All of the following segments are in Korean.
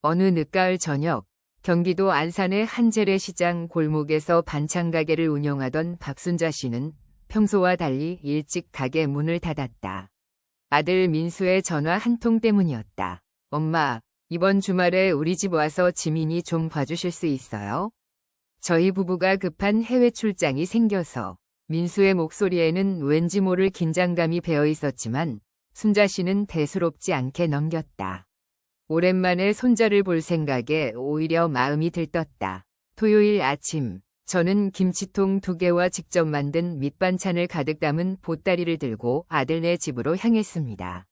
어느 늦가을 저녁 경기도 안산의 한 재래시장 골목에서 반찬 가게를 운영하던 박순자 씨는 평소와 달리 일찍 가게 문을 닫았다. 아들 민수의 전화 한 통 때문이었다. 엄마, 이번 주말에 우리 집 와서 지민이 좀 봐주실 수 있어요? 저희 부부가 급한 해외 출장이 생겨서 민수의 목소리에는 왠지 모를 긴장감이 배어 있었지만 순자 씨는 대수롭지 않게 넘겼다. 오랜만에 손자를 볼 생각에 오히려 마음이 들떴다. 토요일 아침, 저는 김치통 두 개와 직접 만든 밑반찬을 가득 담은 보따리를 들고 아들네 집으로 향했습니다.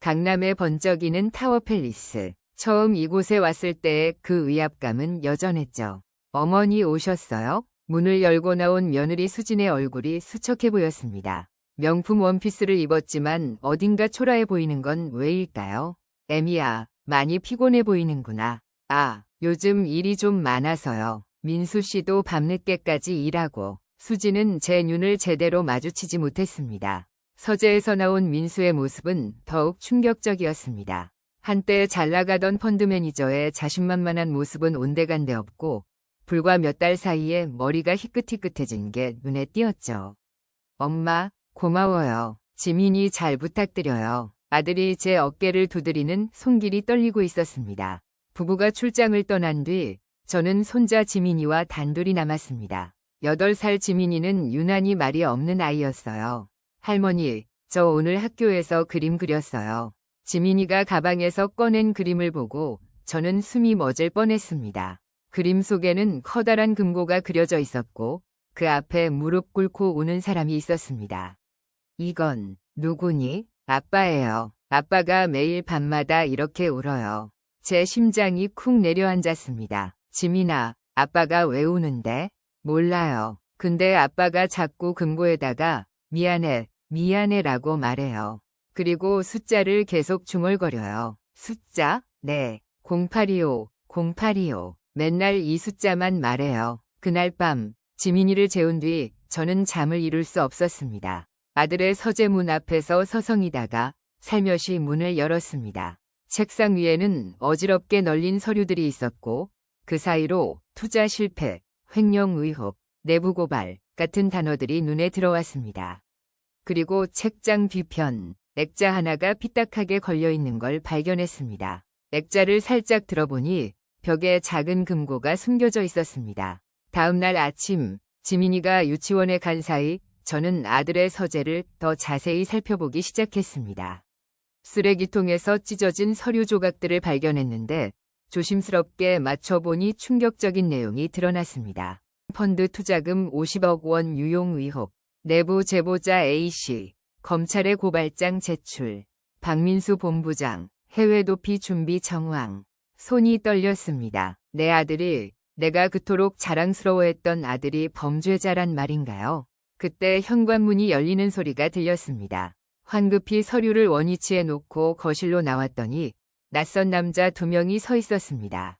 강남에 번쩍이는 타워팰리스. 처음 이곳에 왔을 때의 그 위압감은 여전했죠. 어머니 오셨어요? 문을 열고 나온 며느리 수진의 얼굴이 수척해 보였습니다. 명품 원피스를 입었지만 어딘가 초라해 보이는 건 왜일까요? 애미야, 많이 피곤해 보이는구나. 아, 요즘 일이 좀 많아서요. 민수 씨도 밤늦게까지 일하고 수지는 제 눈을 제대로 마주치지 못했습니다. 서재에서 나온 민수의 모습은 더욱 충격적이었습니다. 한때 잘 나가던 펀드 매니저의 자신만만한 모습은 온데간데 없고 불과 몇 달 사이에 머리가 희끗희끗해진 게 눈에 띄었죠. 엄마, 고마워요. 지민이 잘 부탁드려요. 아들이 제 어깨를 두드리는 손길이 떨리고 있었습니다. 부부가 출장을 떠난 뒤 저는 손자 지민이와 단둘이 남았습니다. 8살 지민이는 유난히 말이 없는 아이였어요. 할머니, 저 오늘 학교에서 그림 그렸어요. 지민이가 가방에서 꺼낸 그림을 보고 저는 숨이 멎을 뻔했습니다. 그림 속에는 커다란 금고가 그려져 있었고 그 앞에 무릎 꿇고 우는 사람이 있었습니다. 이건 누구니? 아빠예요. 아빠가 매일 밤마다 이렇게 울어요. 제 심장이 쿵 내려앉았습니다. 지민아, 아빠가 왜 우는데? 몰라요. 근데 아빠가 자꾸 금고에다가 미안해, 미안해 라고 말해요. 그리고 숫자를 계속 중얼거려요. 숫자? 네. 0825, 0825. 맨날 이 숫자만 말해요. 그날 밤, 지민이를 재운 뒤 저는 잠을 이룰 수 없었습니다. 아들의 서재문 앞에서 서성이다가 살며시 문을 열었습니다. 책상 위에는 어지럽게 널린 서류들이 있었고 그 사이로 투자 실패, 횡령 의혹, 내부 고발 같은 단어들이 눈에 들어왔습니다. 그리고 책장 뒤편 액자 하나가 삐딱하게 걸려 있는 걸 발견했습니다. 액자를 살짝 들어보니 벽에 작은 금고가 숨겨져 있었습니다. 다음 날 아침 지민이가 유치원에 간 사이 저는 아들의 서재를 더 자세히 살펴보기 시작했습니다. 쓰레기통에서 찢어진 서류 조각들을 발견했는데 조심스럽게 맞춰보니 충격적인 내용이 드러났습니다. 펀드 투자금 50억 원 유용 의혹, 내부 제보자 A씨, 검찰의 고발장 제출, 박민수 본부장, 해외 도피 준비 정황. 손이 떨렸습니다. 내 아들이 내가 그토록 자랑스러워했던 아들이 범죄자란 말인가요? 그때 현관문이 열리는 소리가 들렸습니다. 황급히 서류를 원위치해 놓고 거실로 나왔더니 낯선 남자 두 명이 서 있었습니다.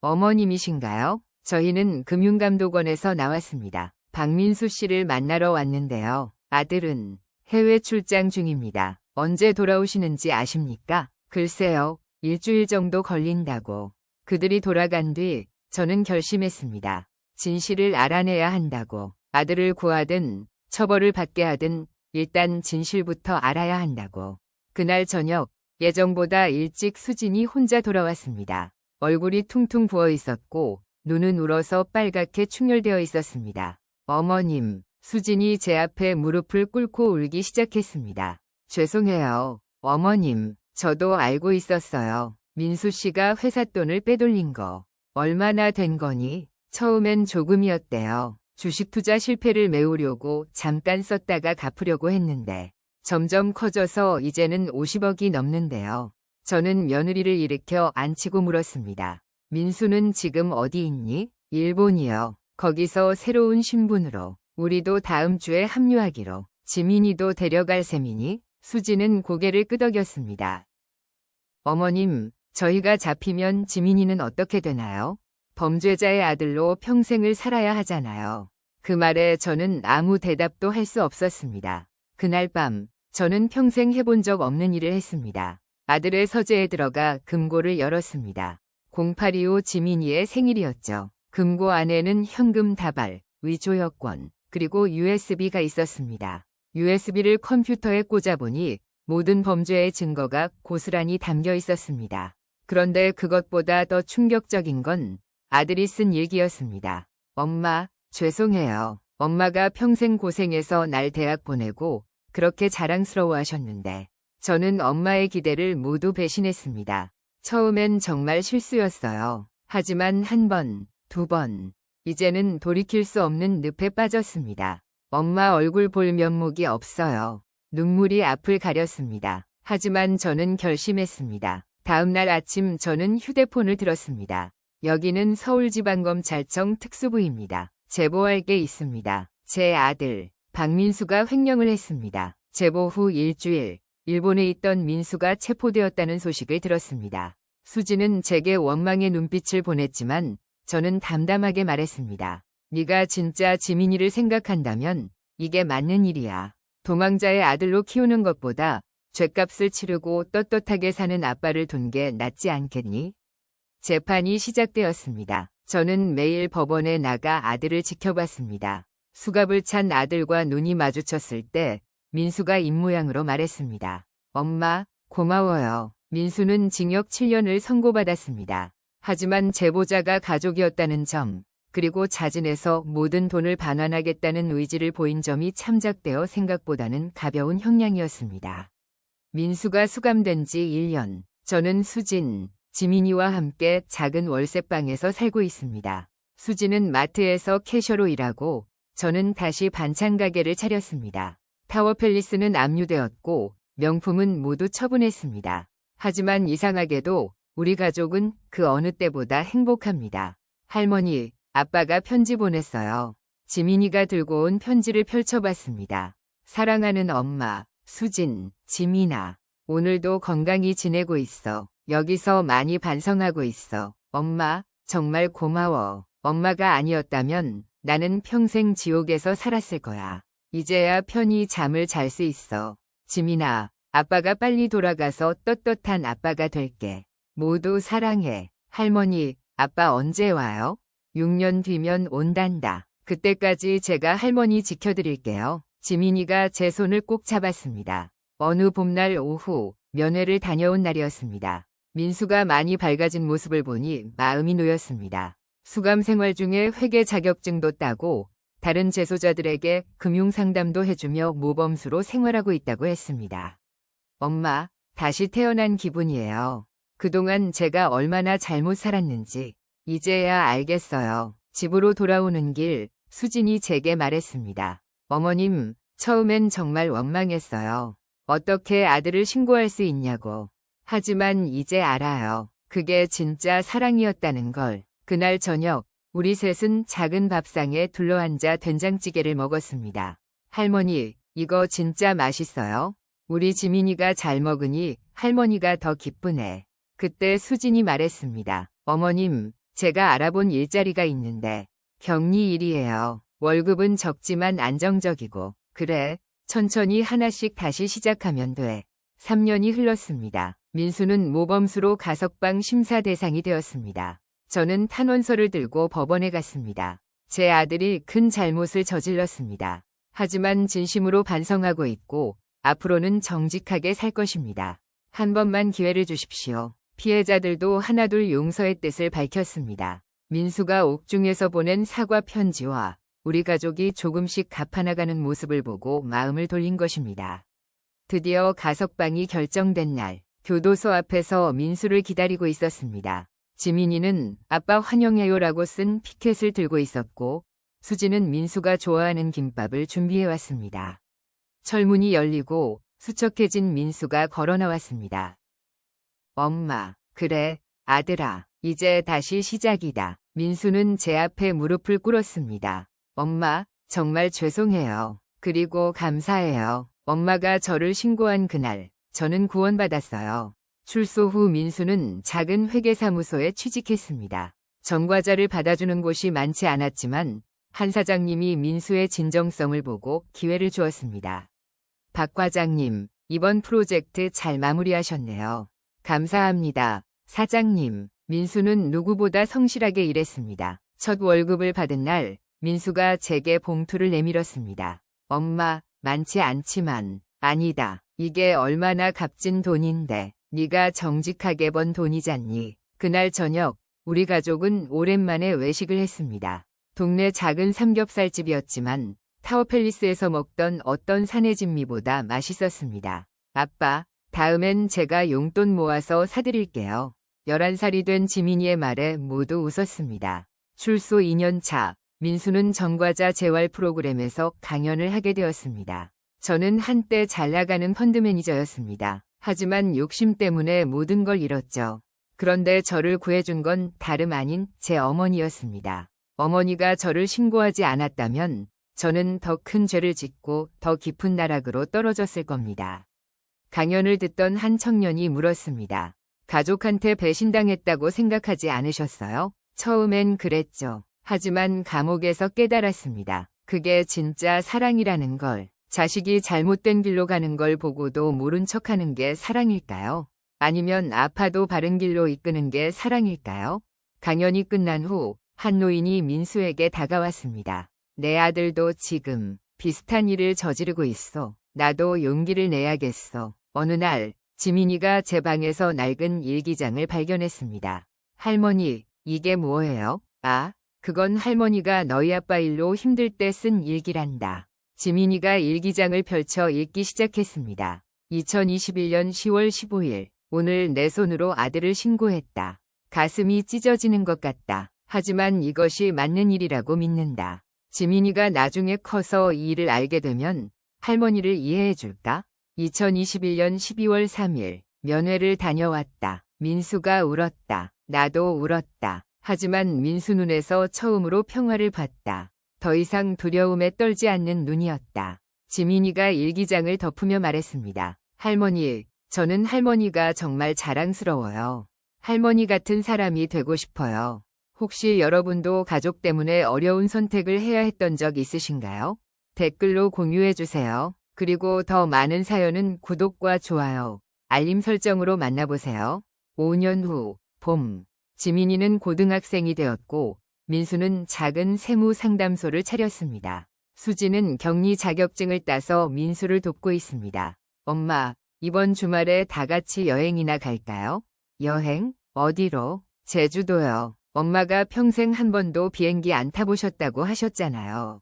어머님이신가요? 저희는 금융감독원에서 나왔습니다. 박민수 씨를 만나러 왔는데요. 아들은 해외 출장 중입니다. 언제 돌아오시는지 아십니까? 글쎄요. 일주일 정도 걸린다고. 그들이 돌아간 뒤 저는 결심했습니다. 진실을 알아내야 한다고. 아들을 구하든 처벌을 받게 하든 일단 진실부터 알아야 한다고. 그날 저녁 예정보다 일찍 수진이 혼자 돌아왔습니다. 얼굴이 퉁퉁 부어 있었고 눈은 울어서 빨갛게 충혈되어 있었습니다. 어머님, 수진이 제 앞에 무릎을 꿇고 울기 시작했습니다. 죄송해요. 어머님, 저도 알고 있었어요. 민수 씨가 회사 돈을 빼돌린 거. 얼마나 된 거니? 처음엔 조금이었대요. 주식 투자 실패를 메우려고 잠깐 썼다가 갚으려고 했는데 점점 커져서 이제는 50억이 넘는데요. 저는 며느리를 일으켜 안치고 물었습니다. 민수는 지금 어디 있니? 일본이요. 거기서 새로운 신분으로 우리도 다음 주에 합류하기로 지민이도 데려갈 셈이니 수지는 고개를 끄덕였습니다. 어머님, 저희가 잡히면 지민이는 어떻게 되나요? 범죄자의 아들로 평생을 살아야 하잖아요. 그 말에 저는 아무 대답도 할 수 없었습니다. 그날 밤, 저는 평생 해본 적 없는 일을 했습니다. 아들의 서재에 들어가 금고를 열었습니다. 0825 지민이의 생일이었죠. 금고 안에는 현금 다발, 위조 여권, 그리고 USB가 있었습니다. USB를 컴퓨터에 꽂아보니 모든 범죄의 증거가 고스란히 담겨 있었습니다. 그런데 그것보다 더 충격적인 건 아들이 쓴 일기였습니다. 엄마, 죄송해요. 엄마가 평생 고생해서 날 대학 보내고 그렇게 자랑스러워 하셨는데 저는 엄마의 기대를 모두 배신했습니다. 처음엔 정말 실수였어요. 하지만 한 번, 두 번, 이제는 돌이킬 수 없는 늪에 빠졌습니다. 엄마 얼굴 볼 면목이 없어요. 눈물이 앞을 가렸습니다. 하지만 저는 결심했습니다. 다음 날 아침 저는 휴대폰을 들었습니다. 여기는 서울지방검찰청 특수부입니다. 제보할 게 있습니다. 제 아들 박민수가 횡령을 했습니다. 제보 후 일주일 일본에 있던 민수가 체포되었다는 소식을 들었습니다. 수지는 제게 원망의 눈빛을 보냈지만 저는 담담하게 말했습니다. 네가 진짜 지민이를 생각한다면 이게 맞는 일이야. 도망자의 아들로 키우는 것보다 죗값을 치르고 떳떳하게 사는 아빠를 둔 게 낫지 않겠니? 재판이 시작되었습니다. 저는 매일 법원에 나가 아들을 지켜봤습니다. 수갑을 찬 아들과 눈이 마주쳤을 때 민수가 입모양으로 말했습니다. 엄마, 고마워요. 민수는 징역 7년을 선고받았습니다. 하지만 제보자가 가족이었다는 점, 그리고 자진해서 모든 돈을 반환하겠다는 의지를 보인 점이 참작되어 생각보다는 가벼운 형량이었습니다. 민수가 수감된 지 1년, 저는 수진, 지민이와 함께 작은 월세방에서 살고 있습니다. 수진은 마트에서 캐셔로 일하고 저는 다시 반찬 가게를 차렸습니다. 타워팰리스는 압류되었고 명품은 모두 처분했습니다. 하지만 이상하게도 우리 가족은 그 어느 때보다 행복합니다. 할머니, 아빠가 편지 보냈어요. 지민이가 들고 온 편지를 펼쳐봤습니다. 사랑하는 엄마, 수진, 지민아. 오늘도 건강히 지내고 있어. 여기서 많이 반성하고 있어. 엄마, 정말 고마워. 엄마가 아니었다면 나는 평생 지옥에서 살았을 거야. 이제야 편히 잠을 잘 수 있어. 지민아, 아빠가 빨리 돌아가서 떳떳한 아빠가 될게. 모두 사랑해. 할머니, 아빠 언제 와요? 6년 뒤면 온단다. 그때까지 제가 할머니 지켜드릴게요. 지민이가 제 손을 꼭 잡았습니다. 어느 봄날 오후 면회를 다녀온 날이었습니다. 민수가 많이 밝아진 모습을 보니 마음이 놓였습니다. 수감 생활 중에 회계 자격증도 따고 다른 재소자들에게 금융 상담도 해주며 모범수로 생활하고 있다고 했습니다. 엄마, 다시 태어난 기분이에요. 그동안 제가 얼마나 잘못 살았는지 이제야 알겠어요. 집으로 돌아오는 길 수진이 제게 말했습니다. 어머님, 처음엔 정말 원망했어요. 어떻게 아들을 신고할 수 있냐고. 하지만 이제 알아요. 그게 진짜 사랑이었다는 걸. 그날 저녁, 우리 셋은 작은 밥상에 둘러앉아 된장찌개를 먹었습니다. 할머니, 이거 진짜 맛있어요? 우리 지민이가 잘 먹으니 할머니가 더 기쁘네. 그때 수진이 말했습니다. 어머님, 제가 알아본 일자리가 있는데 격리 일이에요. 월급은 적지만 안정적이고 그래 천천히 하나씩 다시 시작하면 돼. 3년이 흘렀습니다. 민수는 모범수로 가석방 심사 대상이 되었습니다. 저는 탄원서를 들고 법원에 갔습니다. 제 아들이 큰 잘못을 저질렀습니다. 하지만 진심으로 반성하고 있고 앞으로는 정직하게 살 것입니다. 한 번만 기회를 주십시오. 피해자들도 하나둘 용서의 뜻을 밝혔습니다. 민수가 옥중에서 보낸 사과 편지와 우리 가족이 조금씩 갚아나가는 모습을 보고 마음을 돌린 것입니다. 드디어 가석방이 결정된 날, 교도소 앞에서 민수를 기다리고 있었습니다. 지민이는 아빠 환영해요라고 쓴 피켓을 들고 있었고, 수지는 민수가 좋아하는 김밥을 준비해 왔습니다. 철문이 열리고 수척해진 민수가 걸어 나왔습니다. 엄마, 그래, 아들아, 이제 다시 시작이다. 민수는 제 앞에 무릎을 꿇었습니다. 엄마, 정말 죄송해요. 그리고 감사해요. 엄마가 저를 신고한 그날, 저는 구원받았어요. 출소 후 민수는 작은 회계사무소에 취직했습니다. 전과자를 받아주는 곳이 많지 않았지만 한 사장님이 민수의 진정성을 보고 기회를 주었습니다. 박 과장님, 이번 프로젝트 잘 마무리하셨네요. 감사합니다. 사장님, 민수는 누구보다 성실하게 일했습니다. 첫 월급을 받은 날 민수가 제게 봉투를 내밀었습니다. 엄마, 많지 않지만 아니다. 이게 얼마나 값진 돈인데 네가 정직하게 번 돈이잖니. 그날 저녁 우리 가족은 오랜만에 외식을 했습니다. 동네 작은 삼겹살집이었지만 타워팰리스에서 먹던 어떤 사내진미보다 맛있었습니다. 아빠, 다음엔 제가 용돈 모아서 사드릴게요. 11살이 된 지민이의 말에 모두 웃었습니다. 출소 2년 차, 민수는 전과자 재활 프로그램에서 강연을 하게 되었습니다. 저는 한때 잘 나가는 펀드 매니저였습니다. 하지만 욕심 때문에 모든 걸 잃었죠. 그런데 저를 구해준 건 다름 아닌 제 어머니였습니다. 어머니가 저를 신고하지 않았다면 저는 더 큰 죄를 짓고 더 깊은 나락으로 떨어졌을 겁니다. 강연을 듣던 한 청년이 물었습니다. 가족한테 배신당했다고 생각하지 않으셨어요? 처음엔 그랬죠. 하지만 감옥에서 깨달았습니다. 그게 진짜 사랑이라는 걸. 자식이 잘못된 길로 가는 걸 보고도 모른 척 하는 게 사랑일까요? 아니면 아파도 바른 길로 이끄는 게 사랑일까요? 강연이 끝난 후 한 노인이 민수에게 다가왔습니다. 내 아들도 지금 비슷한 일을 저지르고 있어. 나도 용기를 내야겠어. 어느 날 지민이가 제 방에서 낡은 일기장을 발견했습니다. 할머니, 이게 뭐예요? 아, 그건 할머니가 너희 아빠 일로 힘들 때 쓴 일기란다. 지민이가 일기장을 펼쳐 읽기 시작했습니다. 2021년 10월 15일, 오늘 내 손으로 아들을 신고했다. 가슴이 찢어지는 것 같다. 하지만 이것이 맞는 일이라고 믿는다. 지민이가 나중에 커서 이 일을 알게 되면 할머니를 이해해 줄까? 2021년 12월 3일, 면회를 다녀왔다. 민수가 울었다. 나도 울었다. 하지만 민수 눈에서 처음으로 평화를 봤다. 더 이상 두려움에 떨지 않는 눈이었다. 지민이가 일기장을 덮으며 말했습니다. 할머니, 저는 할머니가 정말 자랑스러워요. 할머니 같은 사람이 되고 싶어요. 혹시 여러분도 가족 때문에 어려운 선택을 해야 했던 적 있으신가요? 댓글로 공유해주세요. 그리고 더 많은 사연은 구독과 좋아요, 알림 설정으로 만나보세요. 5년 후, 봄. 지민이는 고등학생이 되었고, 민수는 작은 세무 상담소를 차렸습니다. 수지는 격리 자격증을 따서 민수를 돕고 있습니다. 엄마, 이번 주말에 다 같이 여행이나 갈까요? 여행? 어디로? 제주도요. 엄마가 평생 한 번도 비행기 안 타보셨다고 하셨잖아요.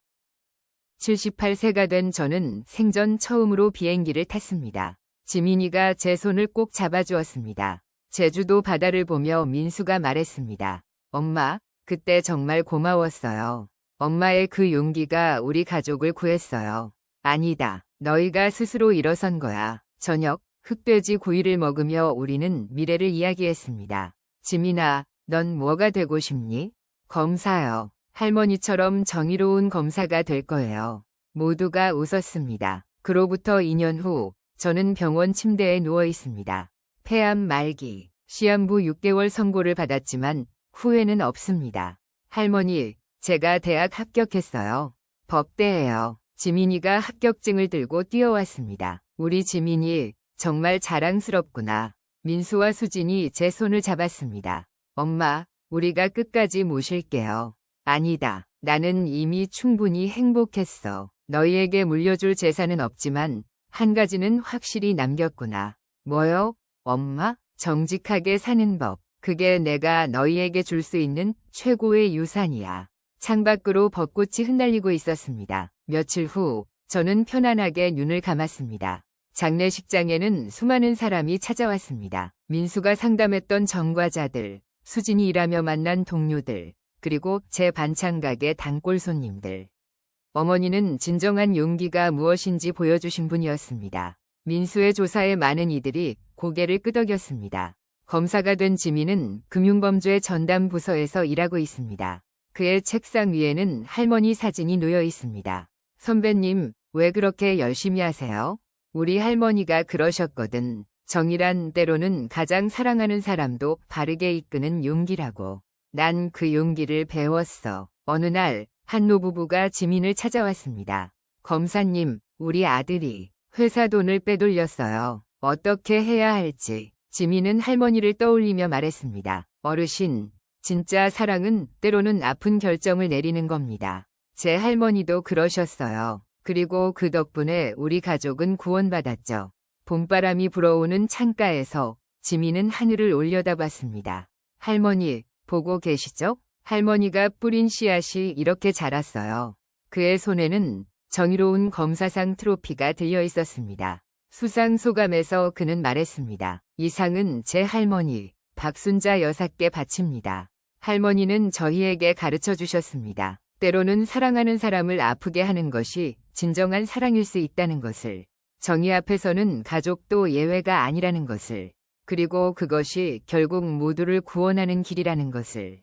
78세가 된 저는 생전 처음으로 비행기를 탔습니다. 지민이가 제 손을 꼭 잡아주었습니다. 제주도 바다를 보며 민수가 말했습니다. 엄마, 그때 정말 고마웠어요. 엄마의 그 용기가 우리 가족을 구했어요. 아니다. 너희가 스스로 일어선 거야. 저녁, 흑돼지 구이를 먹으며 우리는 미래를 이야기했습니다. 지민아, 넌 뭐가 되고 싶니? 검사요. 할머니처럼 정의로운 검사가 될 거예요. 모두가 웃었습니다. 그로부터 2년 후 저는 병원 침대에 누워 있습니다. 폐암 말기, 시한부 6개월 선고를 받았지만 후회는 없습니다. 할머니, 제가 대학 합격했어요. 법대예요. 지민이가 합격증을 들고 뛰어왔습니다. 우리 지민이 정말 자랑스럽구나. 민수와 수진이 제 손을 잡았습니다. 엄마, 우리가 끝까지 모실게요. 아니다. 나는 이미 충분히 행복했어. 너희에게 물려줄 재산은 없지만 한 가지는 확실히 남겼구나. 뭐요? 엄마? 정직하게 사는 법. 그게 내가 너희에게 줄 수 있는 최고의 유산이야. 창밖으로 벚꽃이 흩날리고 있었습니다. 며칠 후 저는 편안하게 눈을 감았습니다. 장례식장에는 수많은 사람이 찾아왔습니다. 민수가 상담했던 전과자들, 수진이 일하며 만난 동료들, 그리고 제 반찬 가게 단골 손님들. 어머니는 진정한 용기가 무엇인지 보여주신 분이었습니다. 민수의 조사에 많은 이들이 고개를 끄덕였습니다. 검사가 된 지민은 금융범죄 전담 부서에서 일하고 있습니다. 그의 책상 위에는 할머니 사진이 놓여 있습니다. 선배님, 왜 그렇게 열심히 하세요? 우리 할머니가 그러셨거든. 정의란 때로는 가장 사랑하는 사람도 바르게 이끄는 용기라고. 난 그 용기를 배웠어. 어느 날, 한 노부부가 지민을 찾아왔습니다. 검사님, 우리 아들이 회사 돈을 빼돌렸어요. 어떻게 해야 할지. 지민은 할머니를 떠올리며 말했습니다. 어르신, 진짜 사랑은 때로는 아픈 결정을 내리는 겁니다. 제 할머니도 그러셨어요. 그리고 그 덕분에 우리 가족은 구원받았죠. 봄바람이 불어오는 창가에서 지민은 하늘을 올려다봤습니다. 할머니, 보고 계시죠? 할머니가 뿌린 씨앗이 이렇게 자랐어요. 그의 손에는 정의로운 검사상 트로피가 들려 있었습니다. 수상 소감에서 그는 말했습니다. 이 상은 제 할머니, 박순자 여사께 바칩니다. 할머니는 저희에게 가르쳐 주셨습니다. 때로는 사랑하는 사람을 아프게 하는 것이 진정한 사랑일 수 있다는 것을, 정의 앞에서는 가족도 예외가 아니라는 것을, 그리고 그것이 결국 모두를 구원하는 길이라는 것을.